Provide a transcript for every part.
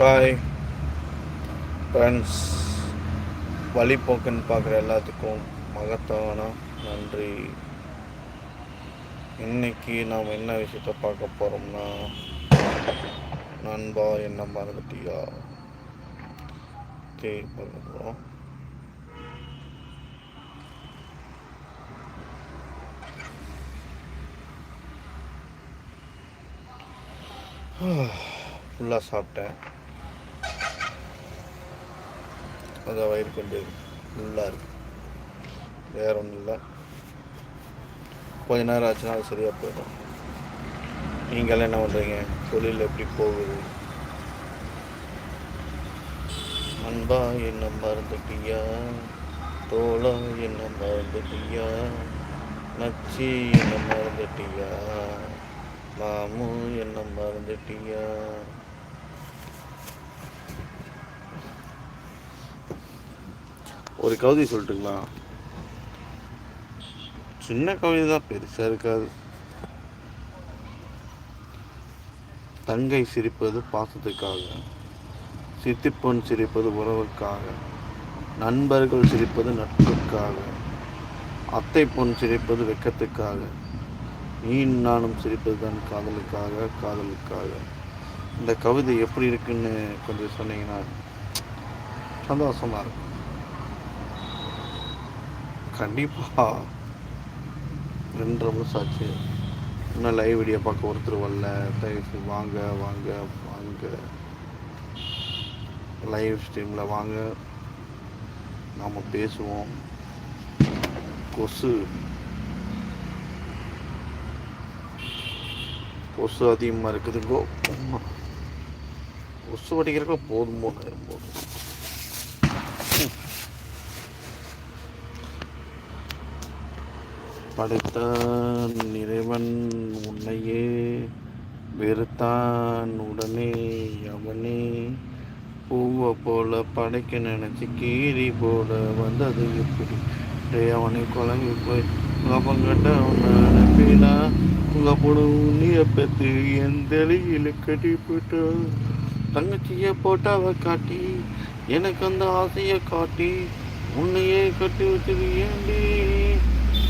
Hi friends வழிபோக்குன்னு பார்க்குற எல்லாத்துக்கும் மகத்தான நன்றி. இன்னைக்கு நாம் என்ன விஷயத்த பார்க்க போகிறோம்னா நண்பா என்ன மறந்துட்டியா? சரி பார்க்க போகிறோம் ஃபுல்லாக சாப்பிட்டேன். அதான் வயிறு கொஞ்சம் ஃபுல்லாக இருக்கு. வேற ஒன்றும் இல்லை. கொஞ்ச நேரம் ஆச்சுன்னா அது சரியாக போயிடும். நீங்களாம் என்ன பண்ணுறீங்க தொழில் எப்படி போகுது? அன்பா என்ன மறந்துட்டியா? தோளா என்ன மறந்துட்டியா? நச்சி என்ன மறந்துட்டியா? மாமு என்ன மறந்துட்டியா? ஒரு கவிதை சொல்லிட்டுங்களா? சின்ன கவிதை தான் பெருசாக இருக்காது. தங்கை சிரிப்பது பாசத்துக்காக சித்திப்பொன் சிரிப்பது உறவுக்காக நண்பர்கள் சிரிப்பது நட்புக்காக அத்தை பொன் சிரிப்பது வெக்கத்துக்காக நீ நானும் சிரிப்பது தான் காதலுக்காக காதலுக்காக. இந்த கவிதை எப்படி இருக்குன்னு கொஞ்சம் சொன்னீங்கன்னா சந்தோஷமாக இருக்கும். கண்டிப்பாக ரெண்டு வருஷம் ஆச்சு. இன்னும் லைவ் வீடியோ பார்க்க ஒருத்தர் வரல தயவுசு வாங்க வாங்க வாங்க. லைவ் ஸ்ட்ரீமில் வாங்க. நாம் பேசுவோம். கொசு. கொசு அதிகமாக இருக்குதுங்கோ. கொசு அடிக்கிறக்க போதும் போதும் போதும் படைத்தான் இறைவன் உன்னையே வெறுத்தான் உடனே அவனே. பூவை போல படைக்க நினைச்சு கீரி போல வந்தது எப்படி டேய் அவனை குழம்பி போய் கட்ட அவனை அனுப்பினா உங்கள் பொண்ணு உன்னிய பெற்று என் தெளியில் கட்டி போட்டு தங்கச்சியை போட்டு அவ காட்டி எனக்கு அந்த ஆசையை காட்டி உன்னையே கட்டி வச்சது ஏண்டி?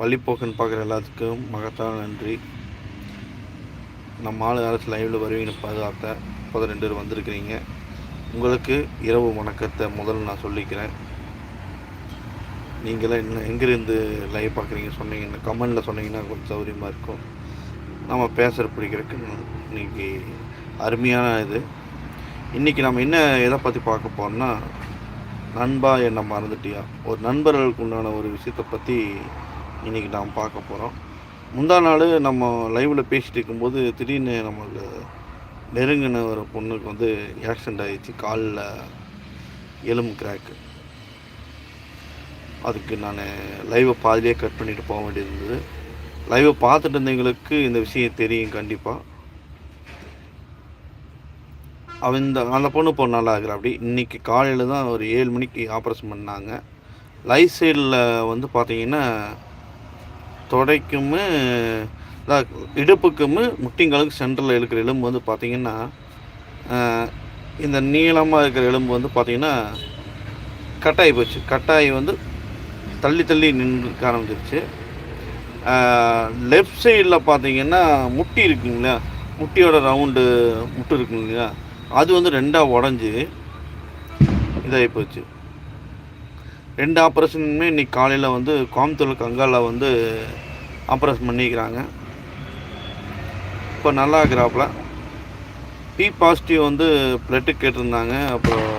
வழிப்போக்குன்னு பார்க்குற எல்லாத்துக்கும் மகத்தான நன்றி. நம்ம ஆளு யாராச்சும் லைவில் வருவீங்கன்னு பாதுகாத்த முப்பது ரெண்டு பேர் வந்திருக்கிறீங்க. உங்களுக்கு இரவு வணக்கத்தை முதல்ல நான் சொல்லிக்கிறேன். நீங்களாம் என்ன எங்கேருந்து லைவ் பார்க்குறீங்க சொன்னீங்கன்னா கமெண்டில் சொன்னீங்கன்னா கொஞ்சம் சௌகரியமாக இருக்கும். நம்ம பேசுகிற பிடிக்கிறதுக்கு இன்னைக்கு அருமையான இது. இன்றைக்கி நம்ம என்ன எதை பற்றி பார்க்க போகிறோம்னா நண்பா என்னை மறந்துட்டியா? ஒரு நண்பர்களுக்கு உண்டான ஒரு விஷயத்தை பற்றி இன்றைக்கி நாம் பார்க்க போகிறோம் முந்தா நாள் நம்ம லைவில் பேசிகிட்டு இருக்கும்போது திடீர்னு நம்மளுக்கு நெருங்கின ஒரு பொண்ணுக்கு வந்து ஆக்சிடெண்ட் ஆகிடுச்சு காலில் எலும்பு கிராக்கு அதுக்கு நான் லைவை பாதிலே கட் பண்ணிட்டு போக வேண்டியது இருந்தது லைவை பார்த்துட்டு இருந்தவங்களுக்கு இந்த விஷயம் தெரியும் கண்டிப்பாக அவன் இந்த அந்த பொண்ணு இப்போ நல்லா இருக்கிற அப்படி இன்றைக்கி காலையில் தான் ஒரு ஏழு மணிக்கு ஆப்ரேஷன் பண்ணாங்க. லைஃப் சைடில் வந்து பார்த்தீங்கன்னா தொடைக்கும் இடுப்புக்கும் முட்டிங்காலுக்கு சென்டரில் இருக்கிற எலும்பு வந்து பார்த்திங்கன்னா இந்த நீளமாக இருக்கிற எலும்பு வந்து பார்த்திங்கன்னா கட்டாயி போச்சு. கட்டாயி வந்து தள்ளி தள்ளி நின்று ஆரம்பிச்சிருச்சு. லெஃப்ட் சைடில் பார்த்தீங்கன்னா முட்டி இருக்குங்களா முட்டியோட ரவுண்டு முட்டு இருக்குங்க இல்லையா? அது வந்து ரெண்டாக உடஞ்சி இதாகி போச்சு. ரெண்டு ஆப்ரேஷனுமே இன்னைக்கு காலையில் வந்து கோயம்புத்தூர் கங்காவில் வந்து ஆப்ரேஷன் பண்ணிக்கிறாங்க. இப்போ நல்லா இருக்கிறாப்புல. பி பாசிட்டிவ் வந்து பிளட்டு கேட்டிருந்தாங்க. அப்புறம்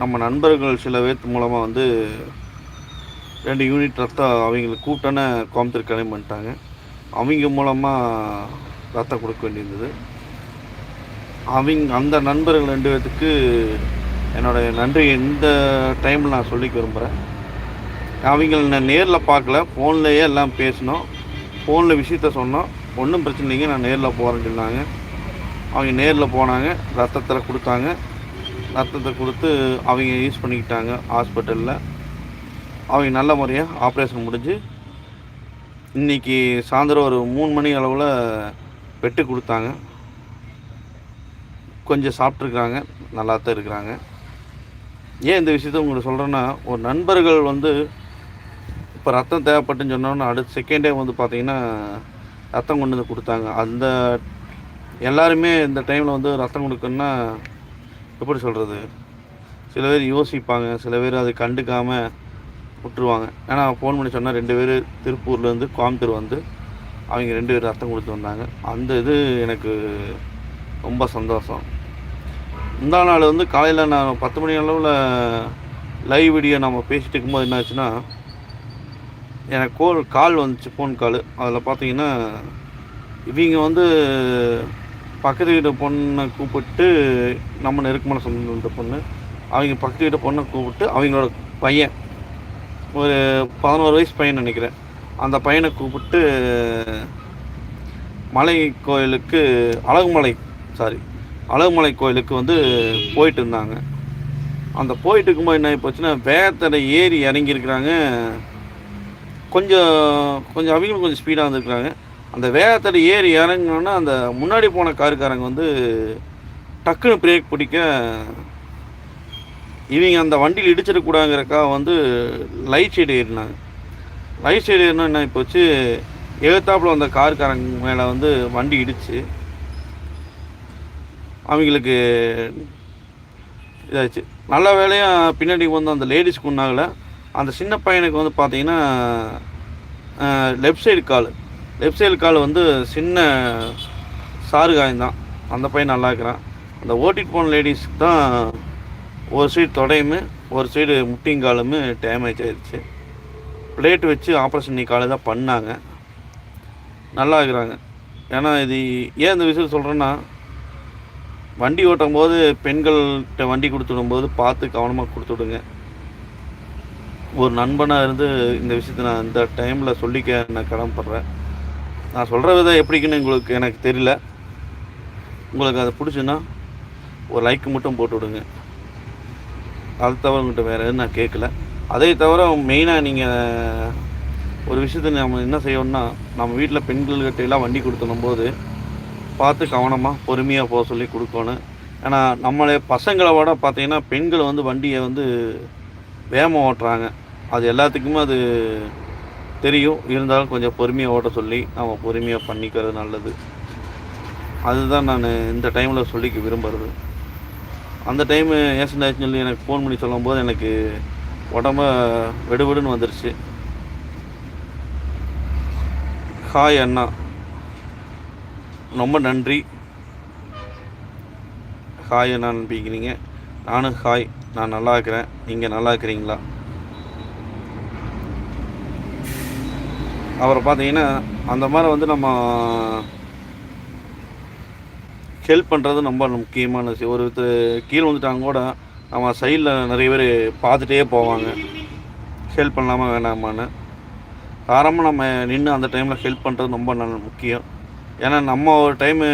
நம்ம நண்பர்கள் சில பேர்த்து மூலமாக வந்து ரெண்டு யூனிட் ரத்தம் அவங்களுக்கு கூப்பிட்டான கோயம்புத்தூர் கிளம்பி பண்ணிட்டாங்க அவங்க மூலமாக ரத்தம் கொடுக்க வேண்டியிருந்தது. அவங்க அந்த நண்பர்கள் ரெண்டு பேர்த்துக்கு என்னுடைய நன்றி இந்த டைமில் நான் சொல்லிக்க விரும்புகிறேன் அவங்கள நான் நேரில் பார்க்கல ஃபோன்லேயே எல்லாம் பேசினோம். ஃபோனில் விஷயத்த சொன்னோம். ஒன்றும் பிரச்சனை இல்லைங்க நான் நேரில் போகிறேன்னு சொன்னாங்க. அவங்க நேரில் போனாங்க ரத்தத்தில் கொடுத்தாங்க. ரத்தத்தை கொடுத்து அவங்க யூஸ் பண்ணிக்கிட்டாங்க ஹாஸ்பிட்டலில் அவங்க நல்ல முறையாக ஆப்ரேஷன் முடிஞ்சு இன்றைக்கி சாயந்தரம் ஒரு மூணு மணி அளவில் வெட்டு கொடுத்தாங்க. கொஞ்சம் சாப்பிட்ருக்குறாங்க நல்லா தான் இருக்கிறாங்க. ஏன் இந்த விஷயத்த உங்களுக்கு சொல்கிறேன்னா ஒரு நண்பர்கள் வந்து இப்போ ரத்தம் தேவைப்பட்டுன்னு சொன்னோன்னா அடுத்த செகண்டே வந்து பார்த்தீங்கன்னா ரத்தம் கொண்டு வந்து கொடுத்தாங்க. அந்த எல்லாருமே இந்த டைமில் வந்து ரத்தம் கொடுக்குன்னா எப்படி சொல்கிறது சில பேர் யோசிப்பாங்க சில பேர் அதை கண்டுக்காமல் விட்டுருவாங்க. ஏன்னா ஃபோன் பண்ணி சொன்னால் ரெண்டு பேர் திருப்பூர்லேருந்து கோயம்புத்தூர் வந்து அவங்க ரெண்டு பேர் ரத்தம் கொடுத்து வந்தாங்க. அந்த இது எனக்கு ரொம்ப சந்தோஷம். முந்தா நாள் வந்து காலையில் நான் பத்து மணி அளவில் லைவ் வீடியோ நம்ம பேசிகிட்டு இருக்கும்போது என்ன ஆச்சுன்னா எனக்கு கோல் கால் வந்துச்சு ஃபோன் கால் அதில் பார்த்தீங்கன்னா இவங்க வந்து பக்கத்து வீட்டு பொண்ணை கூப்பிட்டு நம்ம நெருக்கமான சொந்த பொண்ணு அவங்க பக்கத்து வீட்டு பொண்ணை கூப்பிட்டு அவங்களோட பையன் ஒரு பதினோரு வயசு பையன் நினைக்கிறேன். அந்த பையனை கூப்பிட்டு மலை கோயிலுக்கு அழகுமலை சாரி அழகுமலை கோயிலுக்கு வந்து போயிட்டு இருந்தாங்க அந்த போயிட்டு இருக்கும்போது என்ன போச்சுன்னா வேகத்தில் ஏறி இறங்கியிருக்கிறாங்க. கொஞ்சம் கொஞ்சம் அவங்களும் கொஞ்சம் ஸ்பீடாக வந்திருக்கிறாங்க. அந்த வேகத்தடை ஏறி இறங்கினோன்னா அந்த முன்னாடி போன காருக்காரங்க வந்து டக்குன்னு பிரேக் பிடிக்க இவங்க அந்த வண்டியில் இடிச்சிடக்கூடாங்கிறக்காக வந்து லைட் சைடு ஏறினாங்க. லைட் சைடு ஏறினா என்ன போச்சு எழுத்தாப்புல வந்த காருக்காரங்க மேலே வந்து வண்டி இடிச்சு அவங்களுக்கு இதாச்சு. நல்ல வேலையாக பின்னாடி வந்து அந்த லேடிஸ்க்கு ஒன்றாகலை அந்த சின்ன பையனுக்கு வந்து பார்த்தீங்கன்னா லெஃப்ட் சைடு கால். லெஃப்ட் சைடு கால் வந்து சின்ன சாறு காயந்தான். அந்த பையன் நல்லா இருக்கிறான். அந்த ஓட்டிட்டு போன லேடிஸ்க்கு தான் ஒரு சைடு தொடையுமே ஒரு சைடு முட்டிங்காலுமே டேமேஜ் ஆயிடுச்சு பிளேட் வச்சு ஆப்ரேஷன் நீ காலை தான் பண்ணாங்க. நல்லா இருக்கிறாங்க. ஏன்னா இது ஏன் இந்த விஷயம் சொல்கிறேன்னா வண்டி ஓட்டும் போது பெண்கள்கிட்ட வண்டி கொடுத்துடும்போது பார்த்து கவனமாக கொடுத்துடுங்க ஒரு நண்பனாக இருந்து இந்த விஷயத்த நான் இந்த டைமில் சொல்லிக்க நான் கடமைப்படுறேன். நான் சொல்கிற விதம் எப்படிக்குன்னு உங்களுக்கு எனக்கு தெரியல. உங்களுக்கு அதை பிடிச்சுன்னா ஒரு லைக் மட்டும் போட்டு விடுங்க. அது தவிர உங்கள்கிட்ட வேறு எதுவும் நான் கேட்கல. அதே தவிர மெயினாக நீங்கள் ஒரு விஷயத்தை நம்ம என்ன செய்யணும்னா நம்ம வீட்டில் பெண்கள்கிட்ட எல்லாம் வண்டி கொடுத்துடும் போது பார்த்து கவனமாக பொறுமையாக போக சொல்லி கொடுக்கணும். ஏன்னா நம்மளே பசங்களை விட பார்த்தீங்கன்னா பெண்கள் வந்து வண்டியை வந்து வேகமாக ஓட்டுறாங்க. அது எல்லாத்துக்குமே அது தெரியும். இருந்தாலும் கொஞ்சம் பொறுமையாக ஓட்ட சொல்லி நம்ம பொறுமையாக பண்ணிக்கிறது நல்லது. அதுதான் நான் இந்த டைமில் சொல்லிக்க விரும்புகிறது அந்த டைமு ஏசன் சொல்லி எனக்கு ஃபோன் பண்ணி சொல்லும்போது எனக்கு உடம்ப வெடுவெடுன்னு வந்துருச்சு. ஹாய் அண்ணா. ரொம்ப நன்றி. ஹாய் என்ன அனுப்பிக்கிறீங்க நானும் ஹாய் நான் நல்லா இருக்கிறேன். நீங்கள் நல்லா இருக்கிறீங்களா? அப்புறம் பார்த்தீங்கன்னா அந்த மாதிரி வந்து நம்ம ஹெல்ப் பண்ணுறது ரொம்ப முக்கியமான விஷயம். ஒருத்தர் கீழே வந்துட்டாங்க கூட நம்ம சைடில் நிறைய பேர் பார்த்துட்டே போவாங்க. ஹெல்ப் பண்ணலாமா வேணாமான்னு. காரணமாக நம்ம நின்று அந்த டைமில் ஹெல்ப் பண்ணுறது ரொம்ப நல்ல முக்கியம். ஏன்னா நம்ம ஒரு டைமு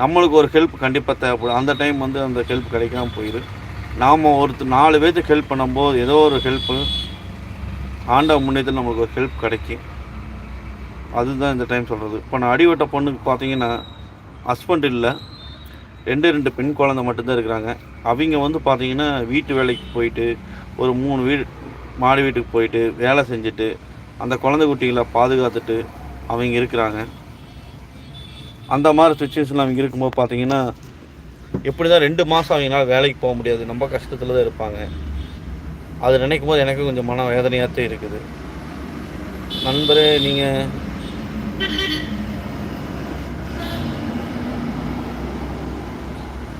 நம்மளுக்கு ஒரு ஹெல்ப் கண்டிப்பாக தேவைப்படும். அந்த டைம் வந்து அந்த ஹெல்ப் கிடைக்காம போயிடும் நாம் ஒருத்தர் நாலு பேர்த்துக்கு ஹெல்ப் பண்ணும்போது ஏதோ ஒரு ஹெல்ப்பு ஆண்டவ முன்னேற்றத்தில் நம்மளுக்கு ஒரு ஹெல்ப் கிடைக்கும். அதுதான் இந்த டைம் சொல்கிறது இப்போ நான் அடிவட்ட பொண்ணுக்கு பார்த்தீங்கன்னா ஹஸ்பண்ட் இல்லை. ரெண்டு ரெண்டு பெண் குழந்தை மட்டும்தான் இருக்கிறாங்க. அவங்க வந்து பார்த்தீங்கன்னா வீட்டு வேலைக்கு போயிட்டு ஒரு மூணு வீடு மாடி வீட்டுக்கு போயிட்டு வேலை செஞ்சுட்டு அந்த குழந்தை குட்டிகளை பாதுகாத்துட்டு அவங்க இருக்கிறாங்க. அந்த மாதிரி சுச்சுவேஷனில் அவங்க இருக்கும்போது பார்த்தீங்கன்னா எப்படி தான் ரெண்டு மாதம் அவங்களால வேலைக்கு போக முடியாது. ரொம்ப கஷ்டத்தில் தான் இருப்பாங்க. அது நினைக்கும் போது எனக்கு கொஞ்சம் மன வேதனையாகத்தே இருக்குது. நண்பரே நீங்கள்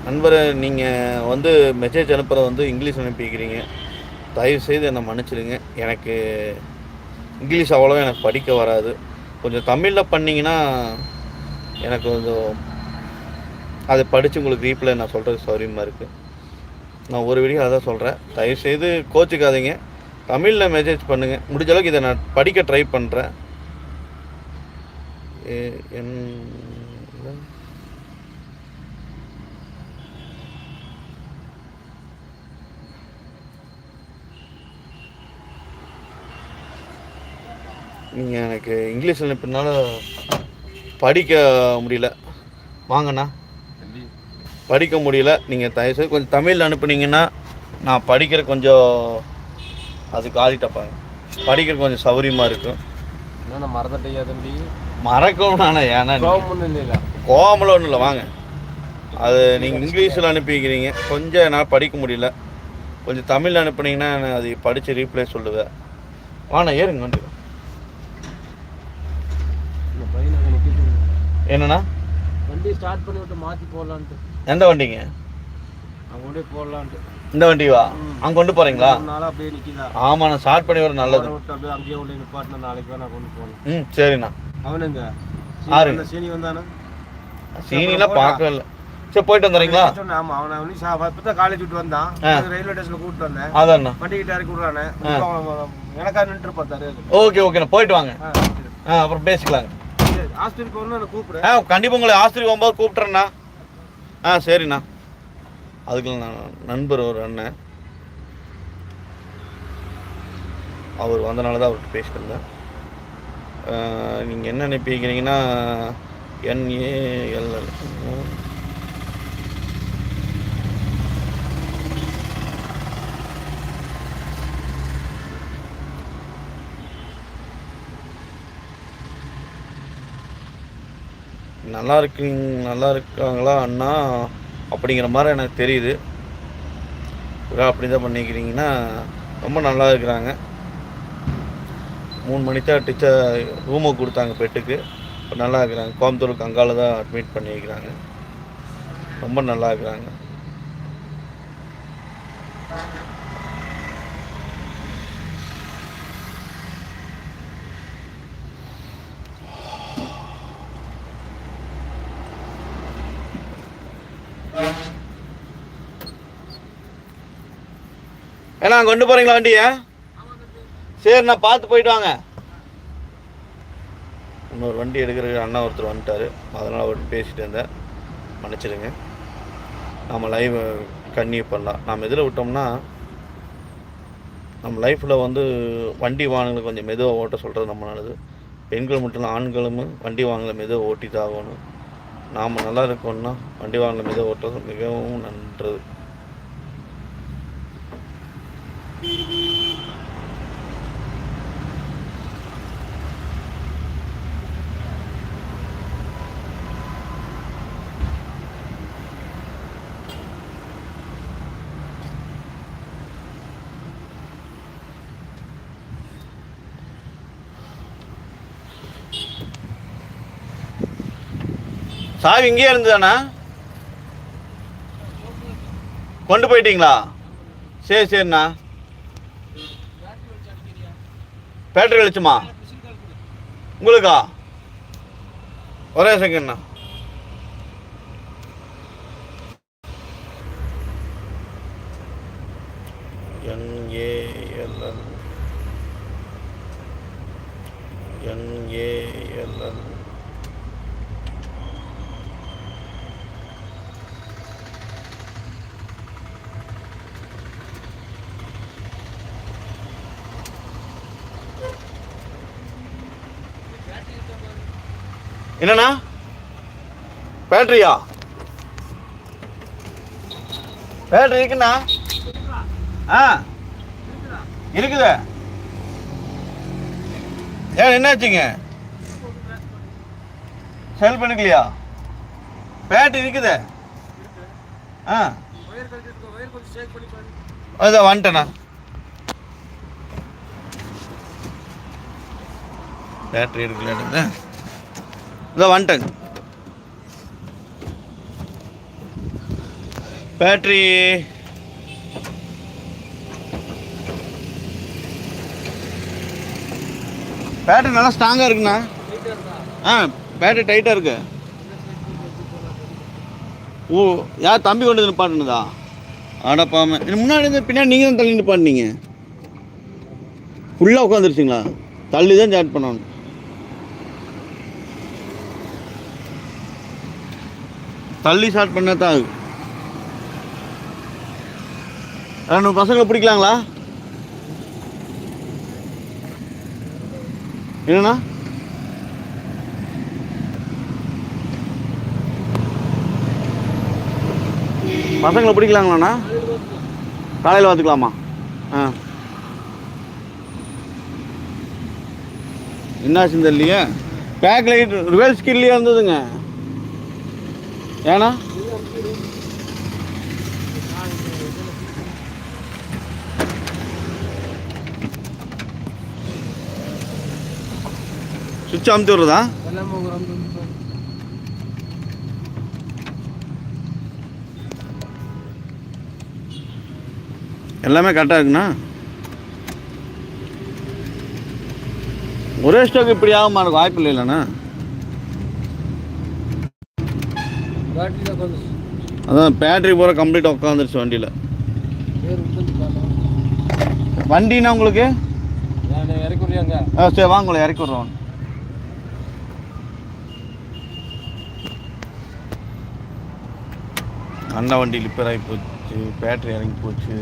நண்பரை நீங்கள் வந்து மெசேஜ் அனுப்புகிறத வந்து இங்கிலீஷ் அனுப்பிக்கிறீங்க. தயவு செய்து என்னை மன்னிச்சிடுங்க. எனக்கு இங்கிலீஷ் அவ்வளோவா எனக்கு படிக்க வராது. கொஞ்சம் தமிழில் பண்ணிங்கன்னா எனக்கு கொஞ்சம் அதை படித்து உங்களுக்கு ரீப்ளை நான் சொல்கிறது சௌரியமாக இருக்குது நான் ஒரு வீடியோ அதான் சொல்கிறேன் தயவுசெய்து கோச்சிக்காதீங்க. தமிழில் மெசேஜ் பண்ணுங்கள் முடிஞ்ச அளவுக்கு இதை நான் படிக்க ட்ரை பண்ணுறேன் என் நீங்கள் எனக்கு இங்கிலீஷில் இப்படினால படிக்க முடியல. வாங்கண்ணா. படிக்க முடியல. நீங்கள் தயவுசெய்து கொஞ்சம் தமிழில் அனுப்புனீங்கன்னா நான் படிக்கிற கொஞ்சம் அதுக்கு ஆதிட்டப்பாங்க படிக்கிற கொஞ்சம் சௌரியமாக இருக்கும். என்ன மறந்துட்டியா தம்பி? மறக்கவும் நானே ஏன்னா கோவமெல்லாம் ஒன்றும் இல்லை வாங்க. அது நீங்கள் இங்கிலீஷில் அனுப்பிக்கிறீங்க. கொஞ்சம் என்னால் படிக்க முடியல. கொஞ்சம் தமிழில் அனுப்புனீங்கன்னா நான் அது படித்து ரீப்ளே சொல்லுவேன். வாண்ணா ஏறுங்க வண்டி இந்த பையன் அங்கே நிற்கிது என்னண்ணா? வண்டி ஸ்டார்ட் பண்ணி விட்டு மாற்றி போடலான்ட்டு. எந்த வண்டிங்க? அங்கே கொண்டு போடலான்ட்டு. இந்த வண்டிவா? அங்கே கொண்டு போகிறீங்களா நாளாக அப்படியே நிற்கிதா நான் ஸ்டார்ட் பண்ணி வர நல்லது. விட்டு அப்படியே அங்கேயே கொண்டு நிப்பாட்டினா நாளைக்கு வேணா கொண்டு போகணும் ம் சரிண்ணா. அவனுங்க? ஆறு. சீனி வந்தானா? சீனிலாம் பார்க்கவே இல்லை. சரி போயிட்டு வந்துடுறீங்களா? சொன்னேன்? ஆமா அவனை அவனு காலேஜ் விட்டு வந்தான். ரயில்வே ஸ்டேஷன்ல கூப்பிட்டு வந்தேன். அதாண்ணா வண்டி கிட்ட இறக்கி விடுறானே. எனக்கா நின்று பார்த்தாரு ஓகே ஓகேண்ணா. போயிட்டு வாங்க. அப்புறம் பேசிக்கலாங்க. சரி, ஹாஸ்பிட்டல் போகணும் கூப்பிடு. ஆ கண்டிப்பாக உங்களை ஆஸ்திரி போகும்போது கூப்பிட்றேண்ணா ஆ சரிண்ணா. அதுக்கு நான் நண்பர் ஒரு அண்ணன். அவர் வந்தனால தான் அவர்கிட்ட பேசிட்டு நீங்கள் என்ன நினைப்பிக்கிறீங்கன்னா என்ஏஎல்எல் நல்லா இருக்கீங்க நல்லா இருக்காங்களா அண்ணா? அப்படிங்கிற மாதிரி எனக்கு தெரியுது. ஒருவேளை அப்படி தான் பண்ணிக்கிறீங்கன்னா ரொம்ப நல்லா இருக்கிறாங்க. மூணு மணி தான் டீச்சர் ரூமை கொடுத்தாங்க பெட்டுக்கு. இப்போ நல்லா இருக்கிறாங்க. கோயம்புத்தூர் அங்கால தான் அட்மிட் பண்ணியிருக்கிறாங்க ரொம்ப நல்லா இருக்கிறாங்க. ஏன்னா கொண்டு போகிறீங்களா வண்டியை? சரி நான் பார்த்து போயிட்டு வாங்க. இன்னொரு வண்டி எடுக்கிற அண்ணா ஒருத்தர் வந்துட்டார். அதனால் அவர்கிட்ட பேசிட்டு இருந்தேன். மன்னிச்சிடுங்க. நம்ம லைவ் கன்னியூ பண்ணலாம். நாம் எதில் விட்டோம்னா நம்ம லைஃப்பில் வந்து வண்டி வாகனங்களை கொஞ்சம் மெதுவாக ஓட்ட சொல்கிறது நம்ம நல்லது. பெண்கள் மட்டும் இல்லை ஆண்களும் வண்டி வாகனங்களை மெதுவாக ஓட்டி தான் ஆகணும். நாம் நல்லா இருக்கோன்னா வண்டி வாகனங்களை மெதுவாக ஓட்டுறது மிகவும் நன்றது. சாவி இங்கேயே இருந்ததாண்ணா கொண்டு போயிட்டீங்களா? சரி சரிண்ணா. பேட்டரி வெளிச்சமா உங்களுக்கா? ஒரே செகண்ட்ண்ணா என்ஏஎல்எல் என்ஏஎல்எல் என்னண்ணா? பேட்டரியா? பேட்டரி இருக்குண்ணா. ஆ இருக்குது. ஏன் என்னாச்சுங்க? செல் பண்ணிக்கலையா? பேட்டரி இருக்குது. ஆ. அதான் வந்துட்டேண்ணா. பேட்டரி எடுக்கல இதோ வந்துட்டேங்க பேட்ரி பேட்டரி நல்லா ஸ்ட்ராங்காக இருக்குண்ணா. ஆ பேட்டரி டைட்டாக இருக்கு. ஓ யார் தம்பி கொண்டு வந்து பாட்டுனதா அடப்பாம இது முன்னாடி இருந்து பின்னாடி நீங்கள் தான் தள்ளிட்டு பாடினீங்க ஃபுல்லாக உட்காந்துருச்சிங்களா தள்ளி தான் ஸ்டார்ட் பண்ணணும். தள்ளி ஸ்டார்ட் பண்ண தான் ஆகும். ரெண்டு பசங்களை பிடிக்கலாங்களா? என்னண்ணா? பசங்களை பிடிக்கலாங்களாண்ணா? காலையில் பார்த்துக்கலாமா? ஆ. என்னாச்சுன்னு தெரியலையே பேக் லைட் ரிவல் ஸ்கில்லையே இருந்ததுங்க ஏண்ணா சுவிட்ச் அமுத்தி விட்றதா எல்லாமே கரெக்டாக இருக்குண்ணா? ஒரே ஸ்டாக் இப்படி ஆகுமா? இருக்கும் வாய்ப்பு இல்லைல்லண்ணா பேட்டரியில் கொஞ்சம் அதான் பேட்டரி பூரா கம்ப்ளீட்டாக உட்காந்துருச்சு வண்டியில். வண்டினா உங்களுக்கு? இறக்கி விடுறியாங்க? ஆ சரி வாங்க உங்களை இறக்கி விட்றோம். அண்ணா வண்டி ரிப்பேர் ஆகி போச்சு பேட்டரி இறங்கி போச்சு.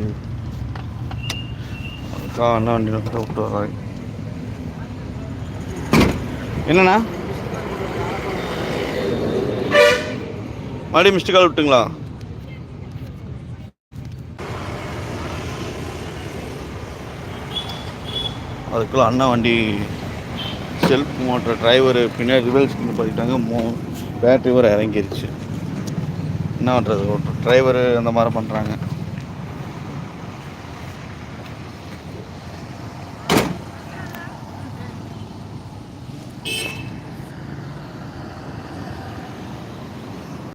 அதுக்காக அண்ணா வண்டியில் கூட விட்டு வர்றாங்க. என்னண்ணா? மறுபடியும் மிஸ்டு கால் விட்டுங்களா? அதுக்குள்ள அண்ணா வண்டி செல்ஃப் மோட்டர் டிரைவர் பின்னாடி ரிவல்ஸ் பண்ணி பார்த்துட்டாங்க மோ பேட்டரி வர இறங்கிருச்சு. என்ன பண்ணுறது டிரைவர் அந்த மாதிரி பண்ணுறாங்க